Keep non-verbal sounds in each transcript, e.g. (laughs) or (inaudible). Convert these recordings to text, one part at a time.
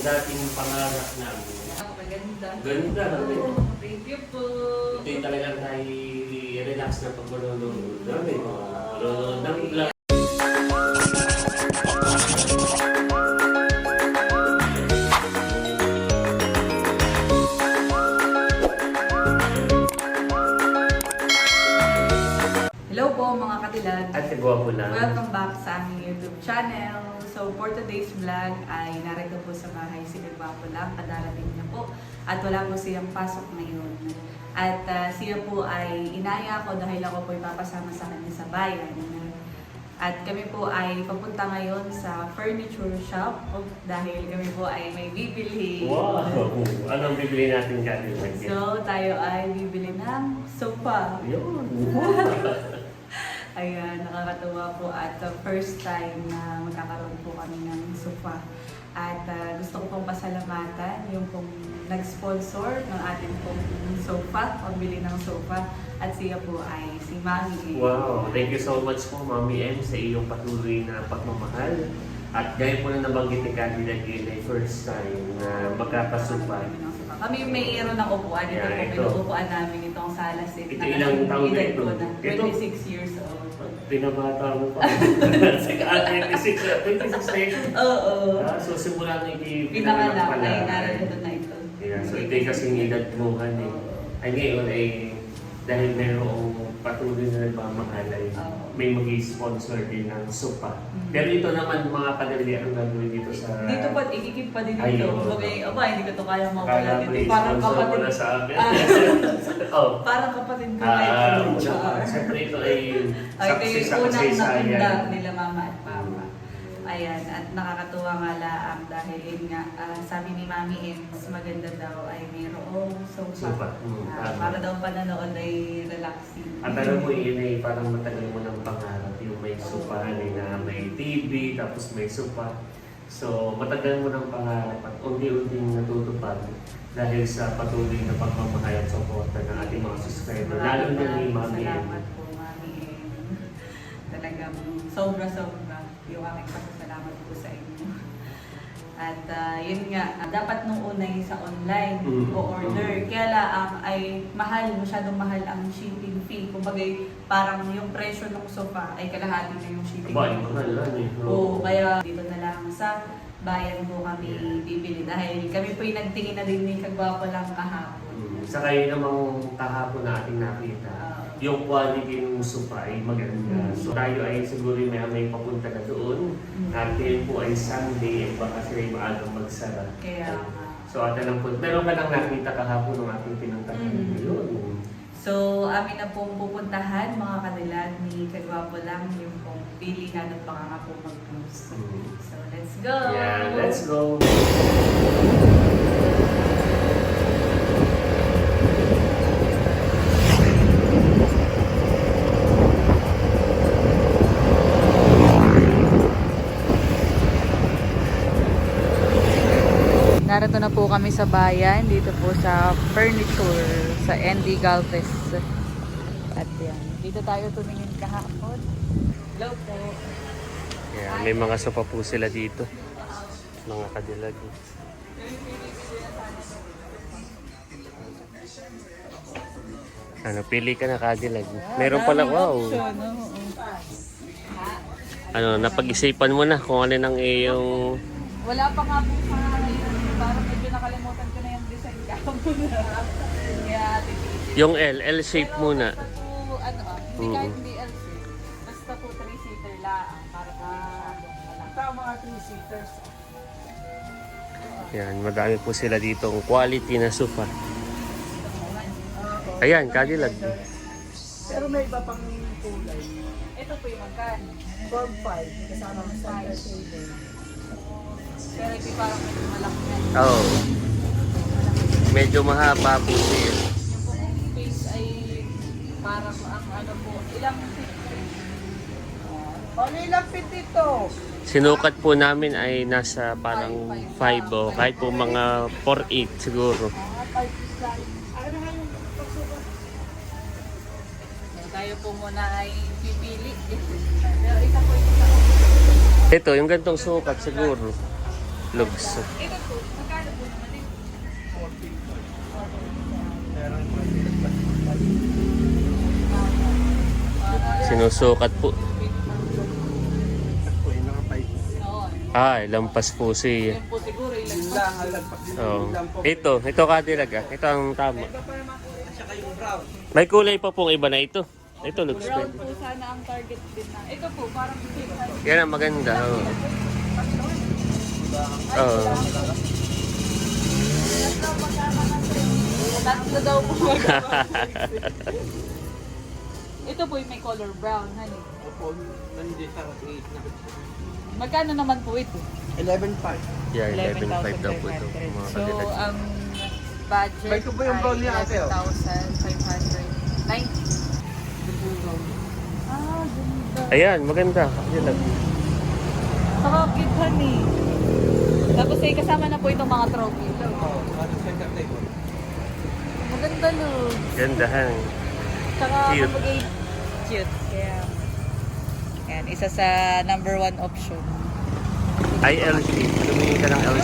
dating pangarap namin. Napakaganda. Ganda. Thank you po. Ito yung talagang relax na pag manonood namin. Manonood ng vlog. Hello po mga katilag. At kagwapo lang. Welcome back sa aming YouTube channel. For today's vlog ay narito po sa bahay si Gagwapo lang. Kadarating niya po. At wala po siyang pasok ngayon. At ah, siya po ay inaya ko dahil ako po ipapasama sa kanya sa bayan. At kami po ay papunta ngayon sa furniture shop dahil kami po ay may bibili. Wow! Anong bibili natin dyan? So tayo ay bibili ng sofa. Yun! (laughs) Ayan, nakakatuwa po at uh, first time na magkakaroon po kami ng sofa. At uh, gusto ko pong pasalamatan yung pong nag-sponsor ng ating pong sofa, pambili ng sofa. At siya po ay si Mami. Wow! Thank you so much po, Mami M, sa iyong patuloy na pagmamahal. At gaya po na nabanggit ni Candy Lagin ay first time na magkakasupa. Kami may iro ng upuan. Ito Yeah, po, ito. pinuupuan namin itong sala seat. Ito ilang taon na ito? na, Ito? 26 years old. Pinabata mo pa. (laughs) Ah, 26 na. 26 na yun. Oo. Ah, so simula na yung Pinanganak ay narito na ito. Yeah, so ito yung kasing edad mo, eh. Ay ngayon ay dahil mayroong patuloy na nagmamahalay, Oo. May mag sponsor din ng sopa. Mm. Pero ito naman mga kadali, anong gagawin dito sa... Dito pa, ikikip pa din dito. Bagay, aba, hindi ko to kaya Kala mawala dito. Parang i-sponsor mo kapatid. na sa akin. Ah, (laughs) oh. parang kapatid ko Ah, ito. pa. Siyempre ito ay Ay, ito saksi yung sa unang kasaysayan. nakunda nila mama. Ayan, at nakakatuwa nga laang dahil yun nga, ah, sabi ni Mami eh, mas maganda daw ay mayroong sofa. Sofa, mm, Ah, tama. para daw pananood ay relaxing. At alam mo, yun ay parang matagal mo ng pangarap yung may sofa eh, na may TV, tapos may sofa. So, matagal mo ng pangarap at unti-unting natutupad dahil sa patuloy na pagmamahal at suporta ng ating mga subscriber. Lalo na ni Mami. Salamat po, Mami. (laughs) Talagang sobra-sobra yung aking pasasalamat po sa inyo. At ah, yun nga, dapat nung una yung sa online Mm. o order. Kaya lang ay mahal, masyadong mahal ang shipping fee. Kumbaga parang yung presyo ng sofa ay kalahati na yung shipping Ba, yung fee. mahal lang eh. Oo, kaya dito na lang sa bayan po kami bibili. Dahil kami po yung nagtingin na din ni Kagwapo lang kahapon. Mm. Sa kayo namang kahapon na ating nakita, Ah. Yung quality ng sofa ay maganda. So tayo ay siguro may may papunta na doon. Mm. At yun po ay Sunday, eh, baka sila ay maagang magsara. Kaya nga. So ate lang po, meron ka nang nakita kahapon ng ating pinuntahan. Mm. Yun. So, amin na pong pupuntahan mga kanilan ni Kagwapo lang yung pong pili na ng baka nga po mag-close. Mm. So, let's go! Yeah, let's go. Na po kami sa bayan, dito po sa furniture, sa ND Galvez. At yan, dito tayo tumingin kahapon. Hello po. Yeah, may mga sopa po sila dito. Mga kadilag. Ano, pili ka na kadilag. Meron pala, wow. Ano, napag-isipan mo na kung ano nang iyong... Wala pa nga po sa ngayon. Parang medyo nakalimutan ko na yung titipid. Yung L, L shape muna. Basta po, ano ah, hindi Mm. kahit hindi LC. Basta po 3-seater lang. Para ka, ano, wala. Tama mga 3-seaters. Yan, madami po sila dito ang quality na sofa. Ayan, kadilag. Pero may iba pang kulay. Ito po yung magkan. Form 5, kasama ng center table. Pero ito parang medyo malaki. Oo. Oh. Medyo mahaba po siya. Yung pong space ay parang ang ano po, ilang feet Ano ilang fit ito? Sinukat po namin ay nasa parang 5 o kahit po mga 4-8 siguro. Mga 5 feet lang. Ano tayo po muna ay pipili. Pero isa po isa. Ito, yung gantong sukat siguro. Lugs. Ito Sinusukat po. Ah, lampas po si... Oh. Ito, ito kadilag ah. Ito ang tama. Brown. May kulay pa pong iba na ito. Ito looks Brown good. po sana ang target din na. Ito po, parang Yan ang maganda. Oh. Oh. Tatlo daw po. (laughs) Ito po yung may color brown, honey. Opo, nandiyan sa 8 na. Magkano naman po ito? 11.5. Yeah, 11.5 daw po ito. Mga So, kadilag. ang budget May ito po yung brown niya, ate, oh. 11,590. Ah, ganda. Ayan, maganda. Kadilag. Saka cute, honey. Tapos ay kasama na po itong mga trophy. Oo, ano center table. Maganda no. Gandahan. Saka Cute. kapag cute. Kaya, yan, isa sa number one option. Ay, L-shape. Tumingin ka ng ano,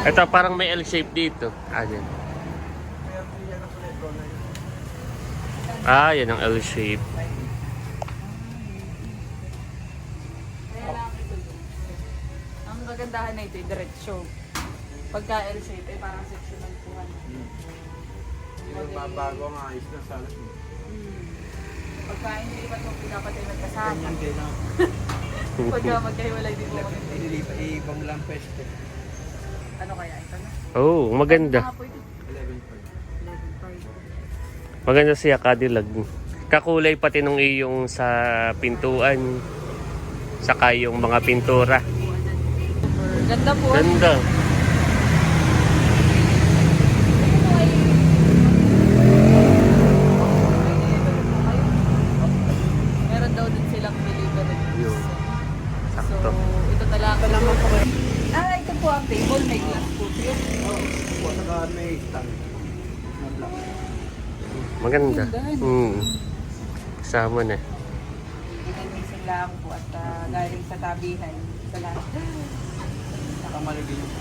Ito, parang may L-shape dito. Ah, yan. Ah, yan ang L-shape. Ang kagandahan na ito, ay diretsyo. Pagka L-shape, ay parang sectional po. ano. Hindi naman mabago ang ayos na sana. Hmm. Pagka hindi pa ito pinapatay magkasama. Ganyan din ang (laughs) Pagka magkahiwalay din mo lang pwesto. Ano kaya ito na? Oh, maganda. Mga po ito. 11.5. 11.5. Maganda siya, kadilag. Kakulay pati nung iyong sa pintuan. Saka yung mga pintura. Ganda po. Ganda. Meron daw din silang delivery. Yun. So, Sakto. ito na lang. Ito lang ang kulay. Ah, ito po ang table. May glass po. Yun. Oo, po, saka may stand. Na black. Maganda. Ganda. Hmm. Kasama na. Ginamising lang po at ah, galing sa tabihan. Sa lahat. Saka maligay yung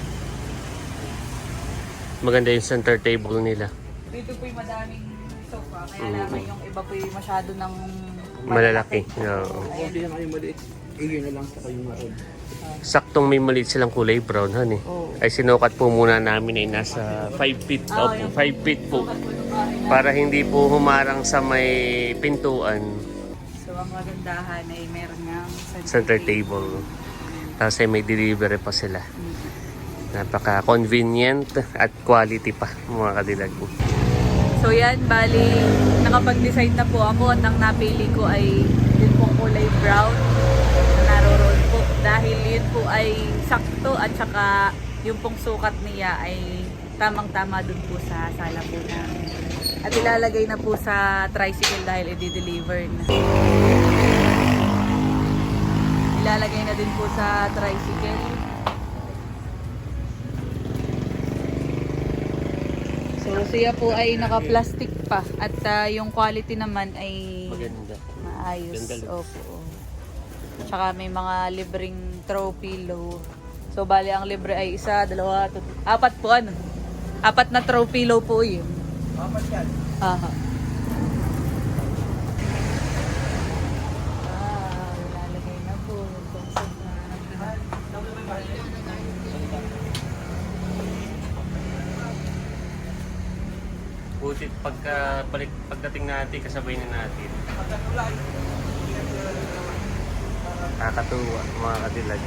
Maganda yung center table nila. Dito po yung madaming sofa. Kaya lang yung iba po yung masyado ng Malalaki. Oo. Kunti na kayo maliit. Eh, yun na lang sa kayong maroon. Saktong may maliit silang kulay brown, han eh. Oo. Ay sinukat po muna namin ay nasa 5 feet. Ah, Opo, yung 5 feet po. Para hindi po humarang sa may pintuan. So, ang magandahan ay meron nga Center table. Tapos ay may delivery pa sila. Napaka-convenient at quality pa mga kadilag. So yan, bali, nakapag-decide na po ako at ang napili ko ay yun pong kulay brown na naroroon po. Dahil yun po ay sakto at saka yung pong sukat niya ay tamang-tama dun po sa sala po namin. At ilalagay na po sa tricycle dahil i-deliver na. Ilalagay na din po sa tricycle. So siya po ay naka-plastic pa at ah, yung quality naman ay Maganda. maayos. Opo. Tsaka may mga libreng throw pillow. So bali ang libre ay isa, dalawa, tat- apat po ano. Apat na throw pillow po yun. Apat yan. Aha. Ah, ilalagay na po. Consent na. Butit pagka balik pagdating natin kasabay na natin. Nakakatuwa mga kadilag.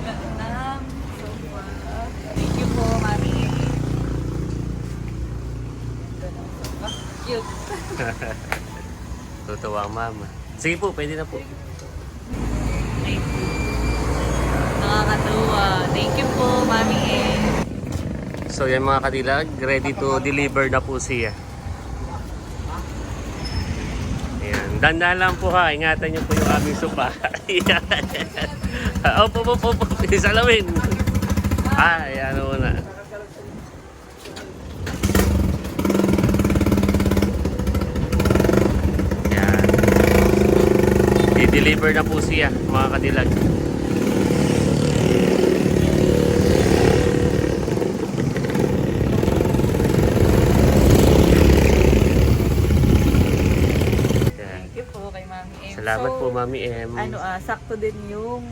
Vietnam. So, uh, thank you po, mami. Ah, cute. Tutuwa ang mama. Sige po, pwede na po. Thank you. Nakakatuwa. Thank you po, mami. So yan mga kadilag, ready to deliver na po siya. Ayan. Danda lang po ha, ingatan niyo po yung aming sopa. (laughs) Ayan. opo, opo, opo. Salawin. Ah. Ayan. driver na po siya mga kadilag Salamat so, po, Mami M. Ano, uh, sakto din yung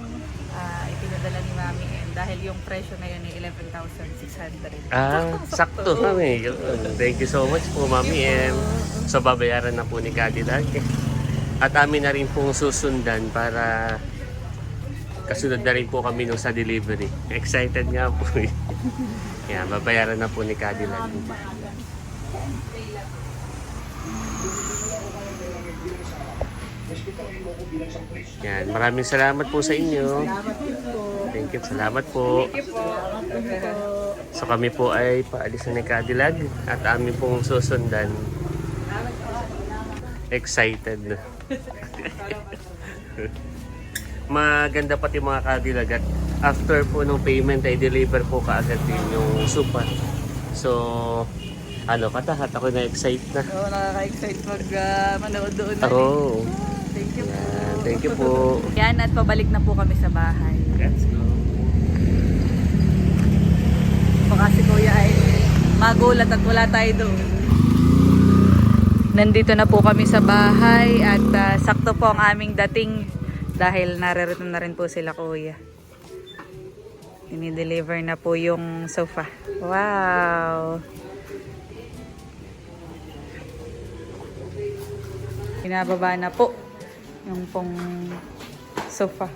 uh, ipinadala ni Mami M dahil yung presyo na yun ay 11,600. Ah, sakto, sakto Mami. Thank you so much po, Mami M. So, babayaran na po ni Kadilag. At amin na rin pong susundan para kasunod na rin po kami nung sa delivery. Excited nga po eh. Yan, babayaran na po ni Cadillac. Yan, maraming salamat po sa inyo. Thank you, salamat po. So kami po ay paalis na ni Cadillac at amin pong susundan. Excited na. (laughs) Maganda pati mga Cadillac at after po ng payment ay deliver po kaagad din yung supa. So, ano, katahat ako na-excite na. Oo, nakaka-excite mag ah, manood doon na Oh, Thank you po. yan. Thank you po. Yan, at pabalik na po kami sa bahay. Let's go. Baka si Kuya ay magulat at wala tayo doon. Nandito na po kami sa bahay at sakto po ang aming dating dahil naririto na rin po sila Kuya. Dinideliver na po yung sofa. Wow! Pinababa na po yung pong sofa.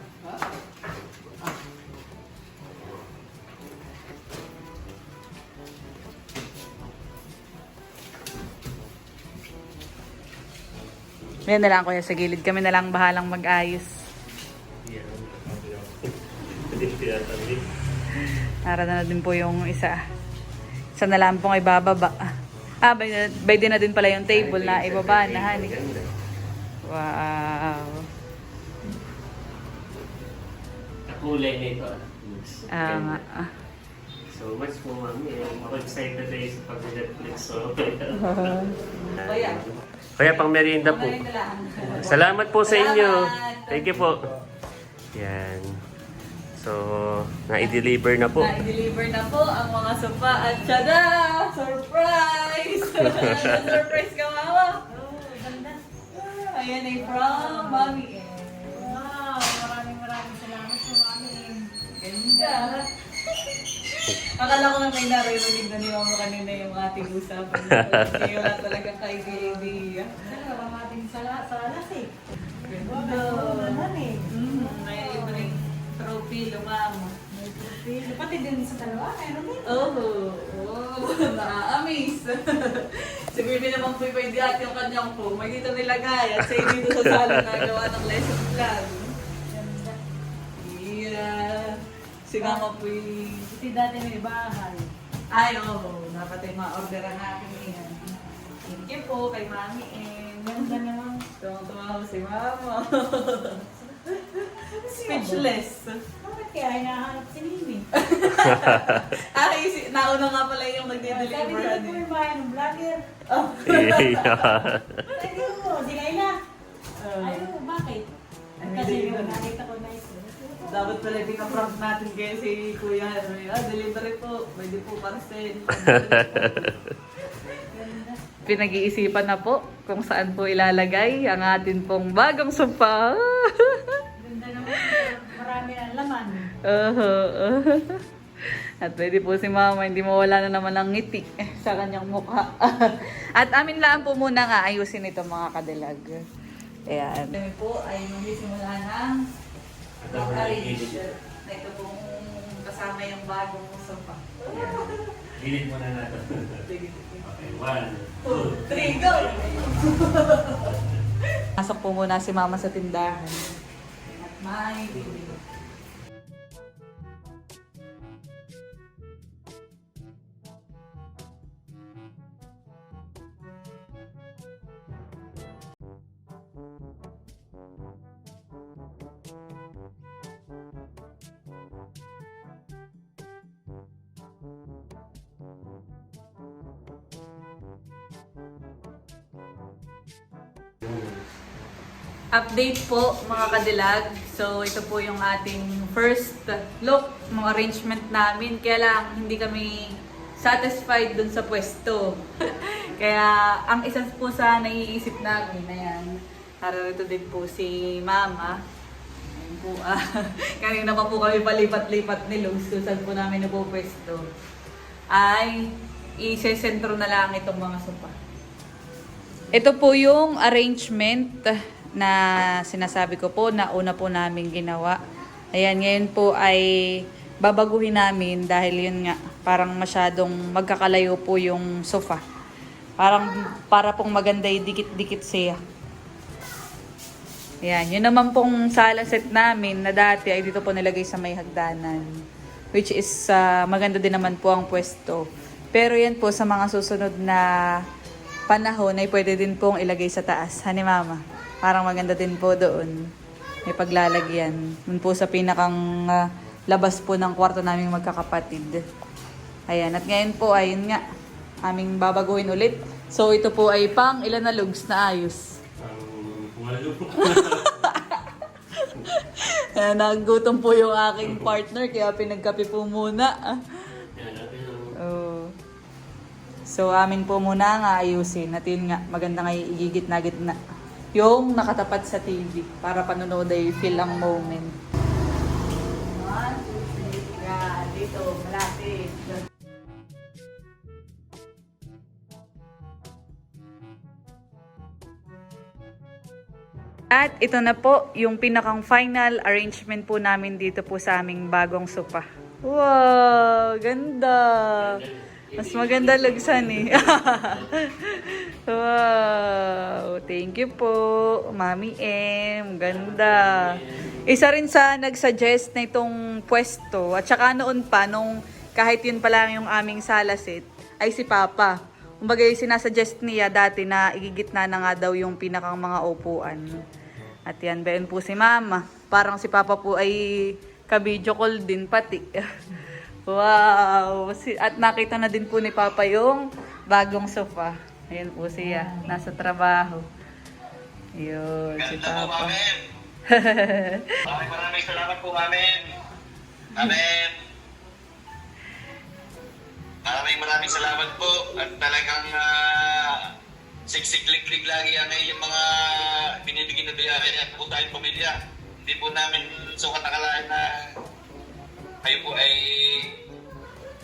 Yan na lang kuya sa gilid. Kami na lang bahalang mag-ayos. Nara na din po yung isa. Isa na lang pong ibababa. Ah, by, by din na din pala yung table na ibaba na. Ganda. Wow. Kulay na ito. Ah, ah. So much po, mami. Ako excited tayo sa pag-Netflix. So, (laughs) Kuya. Kaya pang merienda po. Salamat po sa inyo. Thank you po. Yan. So, na-deliver na po. Na-deliver na po ang mga sofa at tada! Surprise! (laughs) Surprise ka, mama! Oh, ganda. Ah, Ayan ay from Mami. Wow, maraming maraming salamat po, Mami. Ganda! Akala ko na may naririnig na ni Mama kanina yung ating usapan. Hindi wala talaga kay idea. Talaga, maraming sala salas eh. Ganda! Oo naman eh. May libreng trophy, lumama. May profile. Pati din sa dalawa, meron din. Oh, na-amaze. si Bibi naman po pwede at yung kanyang po. May dito nilagay at siya dito sa sala nagawa ng lesson plan. Si Mama po Buti dati may bahay. Ay, oo. Oh, dapat ay ma-order ang aking yan. Thank you po kay Mami and Ganda naman. Ko si Mama. (laughs) Speechless. Bakit kaya hinahanap si Mimi? (laughs) Ay, si, nauna nga pala yung Sabi nagde-deliver. ko ano po eh. yung bahay ng vlogger. Oh. Sabi ko, Kayla. Oh. Ay, oh, bakit? Kasi yung nakita ko na ito. Dapat pala pinaprank natin kayo si Kuya Henry. Ah, delivery po. Pwede po parcel. Ganda. (laughs) Pinag-iisipan na po kung saan po ilalagay ang atin pong bagong sopa. Ganda naman. Marami ang laman. Uh-huh. (laughs) At pwede po si Mama, hindi mawala na naman ang ngiti sa kanyang mukha. (laughs) At amin lang po muna nga ayusin ito mga kadilag. Ayan. Kami po ay magsisimula ng mag-arrange. Na ito pong kasama yung bagong sofa. Dilit mo na natin. Okay, one, Two, three, go! Pasok po muna si Mama sa tindahan. At may bibili. Update po mga kadilag. So ito po yung ating first look, mga arrangement namin. Kaya lang hindi kami satisfied dun sa pwesto. (laughs) Kaya ang isa po sa naiisip namin na yan, Narito din po si Mama. Ayun po, ah. (laughs) kanina pa po kami palipat-lipat ni Luz kung saan po namin napupwesto. Ay, isesentro na lang itong mga sopa. Ito po yung arrangement na sinasabi ko po na una po namin ginawa. Ayan, ngayon po ay babaguhin namin dahil yun nga, parang masyadong magkakalayo po yung sofa. Parang para pong maganda yung dikit-dikit siya. Ayan, yun naman pong sala set namin na dati ay dito po nilagay sa may hagdanan. Which is ah, maganda din naman po ang pwesto. Pero yan po sa mga susunod na panahon ay pwede din pong ilagay sa taas. Hani mama? Parang maganda din po doon. May paglalagyan. Doon po sa pinakang ah, labas po ng kwarto naming magkakapatid. Ayan, at ngayon po ayun nga, aming babaguhin ulit. So ito po ay pang ilan na lugs na ayos. Ang walo (laughs) po. Ayan, nagutom po yung aking partner kaya pinagkape po muna. Oh. So amin po muna nga ayusin. At yun nga, maganda nga igigit na gitna. Yung nakatapat sa TV para panonood ay feel ang moment. One, two, three. Yan, dito, malapit. At ito na po yung pinakang final arrangement po namin dito po sa aming bagong sopa. Wow, ganda. Mas maganda lagsan eh. (laughs) wow, thank you po, Mami M. Ganda. Isa rin sa nag-suggest na itong pwesto. At saka noon pa, nung kahit yun pa lang yung aming salasit, ay si Papa. Kumbaga, sinasuggest niya dati na igigitna na nga daw yung pinakang mga upuan. At yan, bayan po si Mama. Parang si Papa po ay ka-video call din pati. (laughs) wow! At nakita na din po ni Papa yung bagong sofa. Ayan po siya, nasa trabaho. Yun, si Ganda po, Papa. Mamen. (laughs) Maraming maraming salamat po, Mamen. Mamen. Maraming maraming salamat po. At talagang uh, siksik-liklik lagi ang yung mga binibigyan na biyaya at po tayong pamilya. Hindi po namin sukat akalain na kayo po ay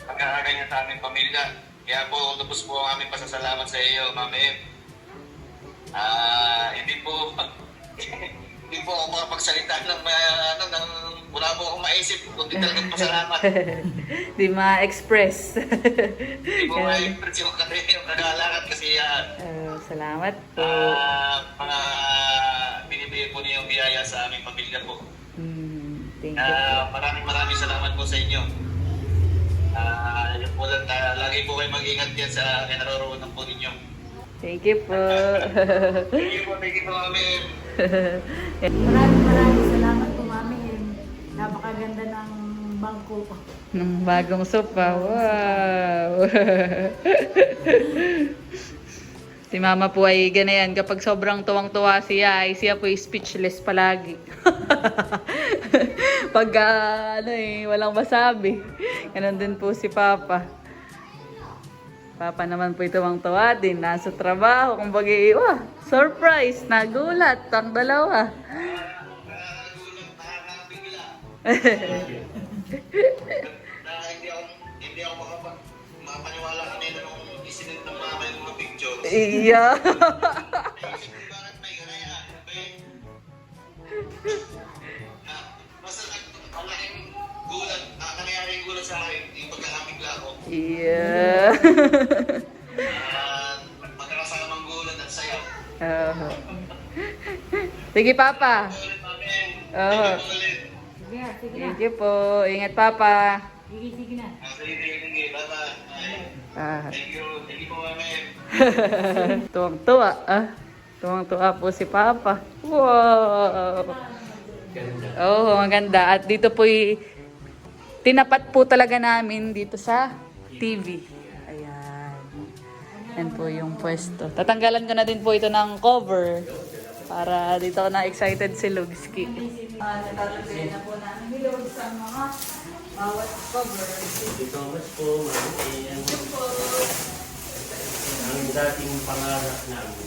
pagkakaganyan sa aming pamilya. Kaya po, lubos po ang aming pasasalamat sa iyo, Mami. Ah, hindi po (laughs) hindi po ako makapagsalita ng uh, ano ng wala po akong maisip kundi talagang pasalamat. (laughs) Di ma-express. Hindi po ma-express yung, yung kagalangan kasi ah, Ah, salamat po. ah, mga binibigay po niyo yung biyaya sa aming pamilya po. Hmm, thank you. Ah, maraming maraming salamat po sa inyo. Ah, yun po lang, ah, lagi po kayo mag-ingat yan sa kinaroroonan po ninyo. Thank you po. Thank you po, thank you po, Amen. Maraming maraming salamat po, Mami. Napakaganda ng bangko ko. Ng bagong sopa. Wow! (laughs) si mama po ay ganayan. Kapag sobrang tuwang-tuwa siya, ay siya po ay speechless palagi. (laughs) Pag ah, ano eh, walang masabi. Ganon din po si Papa. Papa naman po ito ang tuwa din. Nasa trabaho. Kung bagay, wah, surprise, nagulat ang dalawa. Nakakagulat, (laughs) ko. Iya. Ah, magkakasamang gulat at saya. Oo. Sige, Papa. Oo. Thank you ulit. Sige, sige na. Thank you po. Ingat, Papa. Sige, sige na. Ah, Sige, sige. Bye-bye. Bye. Ah. Thank you. Thank you po, Amen. (laughs) Tuwang-tuwa. Ah. Tuwang-tuwa po si Papa. Wow. ganda. Oo, oh, maganda. At dito po tinapat po talaga namin dito sa TV. Ayan. Yan po yung pwesto. Tatanggalan ko na din po ito ng cover. Para dito na excited si Lugski. Ah, uh, natatagay na po namin ni Lug sa mga bawat cover. Thank you so much po, Ma'am Ann. Ang dating pangarap namin.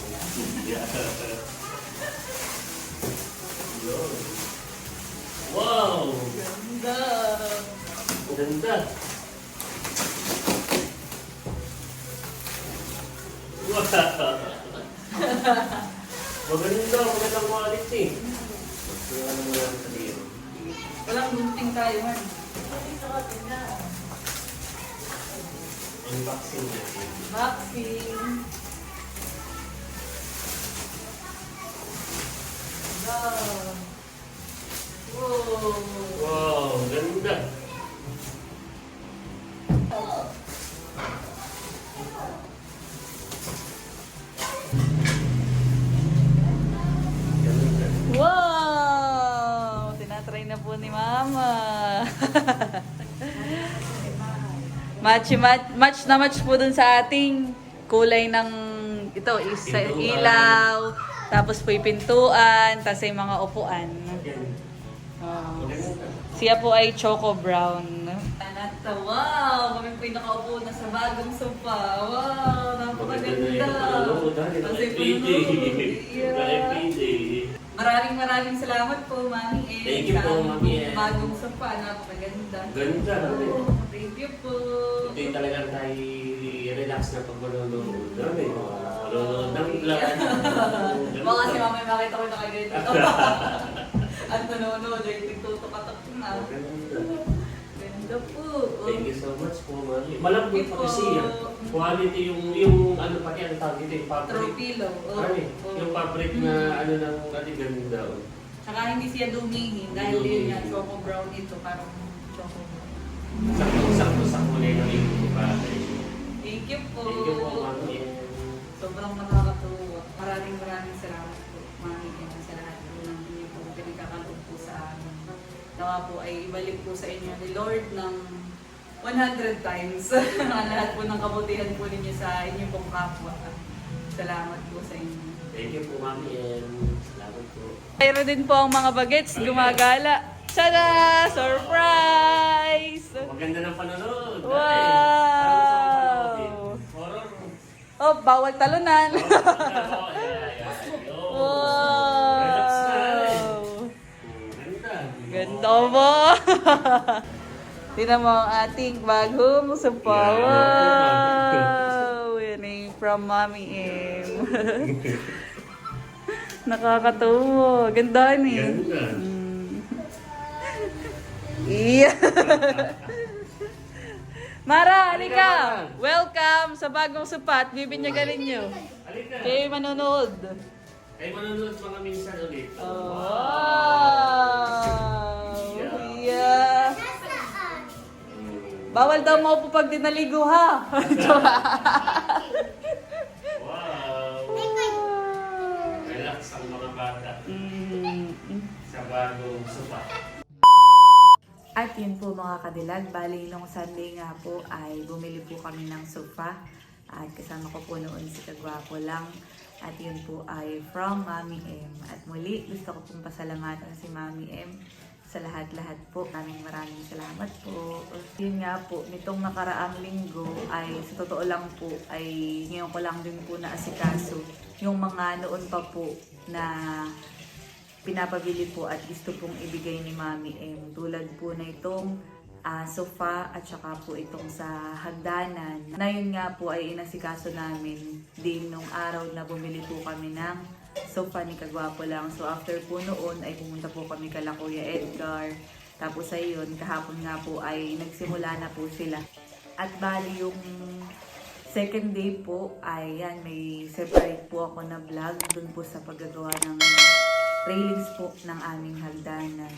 wow! Ganda! Ganda! Wow. Maganda, magandang quality. Yung ano mo lang sa dito. Walang gunting tayo man. Unboxing natin. Boxing. Wow. Wow. Match, match, match na match po dun sa ating kulay ng ito is sa ilaw, tapos po yung pintuan, tapos yung mga upuan. Oh. Siya po ay Choco Brown. Tanata, wow! Kami po yung nakaupo na sa bagong sofa. Wow! Napakaganda! Kasi Naka-FPJ. (laughs) Maraming salamat po, Mami El. Thank you po, Mami El. Bagong sofa, napakaganda. Ganda. Oh, Thank you po. Ito yung talagang tayo relax na pag manonood. Dami. Manonood ng vlog. (laughs) Baka si Mami makita ko na kayo dito. At nanonood, ay tigtutok-atok na. Ganda. Po. Thank you so much po, Mami. Malambot pa kasi po. yan. Quality yung, yung ano pati ang tawag dito, yung fabric. Throw pillow. Oh, Ay, oh. yung fabric na ano ng ati ganda. oh. Tsaka hindi siya dumihin dahil yun nga choco brown ito, parang choco brown. Sakto-sakto sa kulay ng iyong pa. Thank you po. Thank you po, Mami. Sobrang nakakatuwa. Maraming maraming salamat po, Mami, and sa lahat po ng inyo po pinagkakalog po sa amin. Nawa po ay ibalik po sa inyo ni Lord ng 100 times (laughs) ang lahat po ng kabutihan po ninyo sa inyo pong kapwa. Salamat po sa inyo. Thank you po, Mami. And salamat po. Mayroon din po ang mga bagets gumagala. Tada! Surprise! Maganda ng panonood. Wow! Horror. Oh, bawal talunan. (laughs) Wow! Ganda. Ganda mo! (laughs) Tingnan mo ang ating bagong. Yeah. Wow! Yan ay from Mommy M. (laughs) Nakakatuwa. Ganda ni. Ganda. Mm. (laughs) Iya. (laughs) Mara, halika! Welcome sa bagong supat. Bibinyagan ninyo. Halika. Kayo manonood. Ay, manonood mga minsan ulit. Oh, Wow! Bawal daw mo po pag dinaligo ha. Wow. Relax ang mga bata Mm. sa bagong sopa. At yun po mga kadilag, bali nung Sunday nga po ay bumili po kami ng sofa at kasama ko po noon si Kagwapo lang at yun po ay from Mami M. At muli gusto ko pong pasalamatan si Mami M sa lahat-lahat po. Maraming maraming salamat po. Yun nga po, nitong nakaraang linggo ay sa totoo lang po ay ngayon ko lang din po naasikaso yung mga noon pa po na pinapabili po at gusto pong ibigay ni Mami M. Tulad po na itong ah, sofa at saka po itong sa hagdanan. Na yun nga po ay inasikaso namin din nung araw na bumili po kami ng sofa ni Kagwapo lang. So after po noon ay pumunta po kami kala Kuya Edgar. Tapos ayun, kahapon nga po ay nagsimula na po sila. At bali yung second day po ay yan, may separate po ako na vlog dun po sa paggagawa ng railings po ng aming hagdanan.